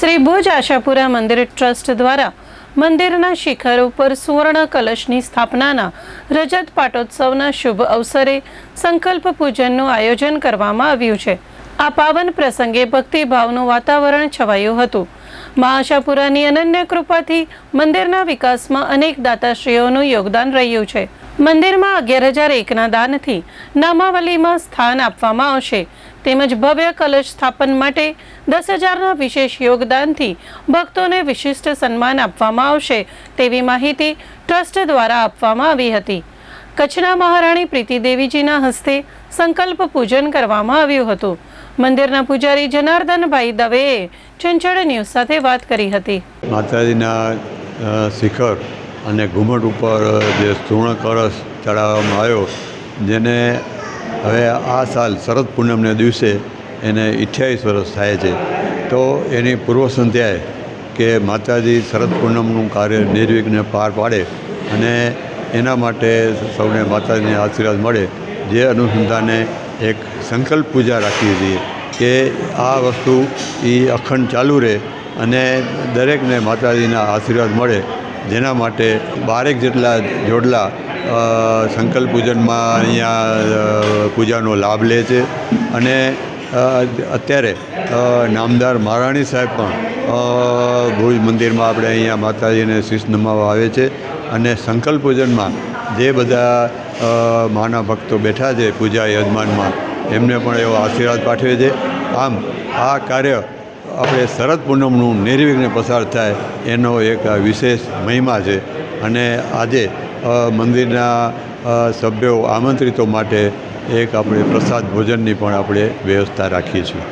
શ્રી ભુજ આશાપુરા મંદિર ટ્રસ્ટ દ્વારા મંદિરના શિખર ઉપર સુવર્ણ કલશની સ્થાપનાના રજત પાટોત્સવના શુભ અવસરે સંકલ્પ પૂજનનું આયોજન કરવામાં આવ્યું છે. આ પાવન પ્રસંગે ભક્તિભાવનું વાતાવરણ છવાયું હતું. મા આશાપુરાની અનન્ય કૃપાથી મંદિરના વિકાસમાં અનેક દાતાશ્રીઓનું યોગદાન રહ્યું છે. મંદિરમાં અગિયાર હજાર એકના દાનથી નામાવલીમાં સ્થાન આપવામાં આવશે. તેમજ ભવ્ય કલશ સ્થાપન માટે દસ હજારના વિશેષ યોગદાનથી ભક્તોને વિશિષ્ટ સન્માન આપવામાં આવશે તેવી માહિતી ટ્રસ્ટ દ્વારા આપવામાં આવી હતી. કચ્છના મહારાણી પ્રીતિદેવીજીના હસ્તે સંકલ્પ પૂજન કરવામાં આવ્યું હતું. મંદિરના પૂજારી જનાર્દનભાઈ દવેએ ચંચળ ન્યૂઝ સાથે વાત કરી હતી. માતાજીના શિખર અને ઘુમટ ઉપર જે સુવર્ણ કળશ ચડાવવામાં આવ્યો, જેને હવે આ સાલ શરદ પૂનમને દિવસે એને અઠ્યાવીસ વર્ષ થાય છે. તો એની પૂર્વ સંધ્યાએ કે માતાજી શરદ પૂનમનું કાર્ય નિર્વિઘ્ને પાર પાડે અને એના માટે સૌને માતાજીને આશીર્વાદ મળે, જે અનુસંધાને એક સંકલ્પ પૂજા રાખીએ છીએ કે આ વસ્તુ એ અખંડ ચાલુ રહે અને દરેકને માતાજીના આશીર્વાદ મળે જેના માટે બારેક જેટલા જોડલા સંકલ્પ પૂજનમાં અહીંયા પૂજાનો લાભ લે છે. અને અત્યારે નામદાર મહારાણી સાહેબ પણ ભુજ મંદિરમાં આપણે અહીંયા માતાજીને શીશ નમાવા આવે છે. અને સંકલ્પ પૂજનમાં જે બધા માના ભક્તો બેઠા છે પૂજા યજમાનમાં, એમને પણ એવો આશીર્વાદ પાઠવે છે. આમ, આ કાર્ય આપણે શરદ પૂનમનું નિર્વિઘ્ને પસાર થાય એનો એક વિશેષ મહિમા છે. અને આજે મંદિરના સભ્યો આમંત્રિતો માટે એક આપણે પ્રસાદ ભોજનની પણ આપણે વ્યવસ્થા રાખીએ છીએ.